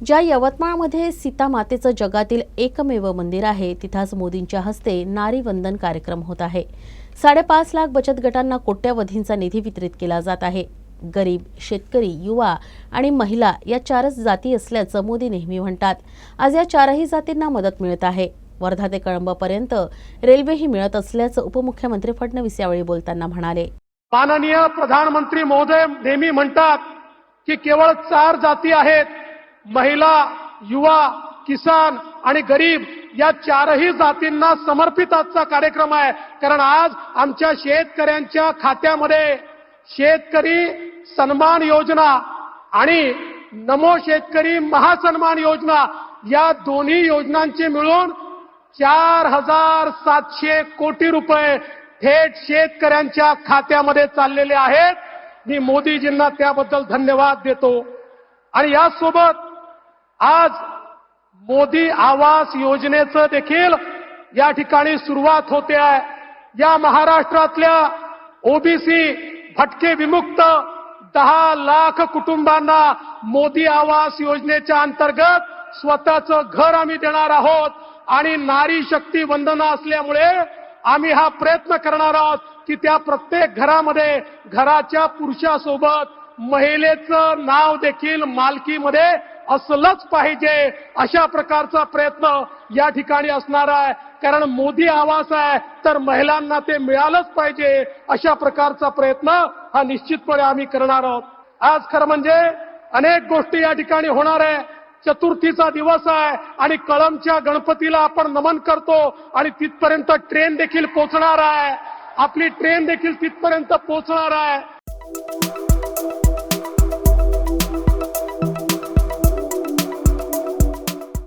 ज्या यवतमाळमध्ये सीता मातेचं जगातील एकमेव मंदिर आहे तिथाच मोदींच्या हस्ते नारी वंदन कार्यक्रम होत आहे. साडेपाच लाख बचत गटांना कोट्यावधींचा निधी वितरित केला जात आहे. गरीब शेतकरी युवा आणि महिला या चारच जाती असल्याचं मोदी नेहमी म्हणतात. आज या चारही जातींना मदत मिळत आहे. वर्धा ते कळंबापर्यंत रेल्वेही मिळत असल्याचं उपमुख्यमंत्री फडणवीस यावेळी बोलताना म्हणाले. माननीय प्रधानमंत्री महोदय नेहमी म्हणतात की केवळ चार जाती आहेत. महिला युवा किसान आणि गरीब या चारही जातींना समर्पित आजचा कार्यक्रम आहे. कारण आज आमच्या शेतकऱ्यांच्या खात्यामध्ये शेतकरी सन्मान योजना आणि नमो शेतकरी महासन्मान योजना या दोन्ही योजनांचे मिळून चार हजार सातशे कोटी रुपये थेट शेतकऱ्यांच्या खात्यामध्ये चाललेले आहेत. मी मोदीजींना त्याबद्दल धन्यवाद देतो. आणि यासोबत आज मोदी आवास योजनेचं देखील या ठिकाणी सुरुवात होते आहे. या महाराष्ट्रातल्या ओबीसी भटके विमुक्त दहा लाख कुटुंबांना मोदी आवास योजनेच्या अंतर्गत स्वतःचं घर आम्ही देणार आहोत आणि नारी शक्ती वंदना असल्यामुळे आम्ही हा प्रयत्न करणार आहोत की त्या प्रत्येक घरामध्ये घराच्या पुरुषासोबत महिलेचं नाव देखील मालकीमध्ये असलंच पाहिजे अशा प्रकारचा प्रयत्न या ठिकाणी असणार आहे. कारण मोदी आवास आहे तर महिलांना ते मिळालंच पाहिजे अशा प्रकारचा प्रयत्न हा निश्चितपणे आम्ही करणार आहोत. आज खरं म्हणजे अनेक गोष्टी या ठिकाणी होणार आहे. चतुर्थीचा दिवस आहे आणि कळमच्या गणपतीला आपण नमन करतो आणि तिथपर्यंत ट्रेन देखील पोहोचणार आहे. आपली ट्रेन देखील तिथपर्यंत पोहोचणार आहे.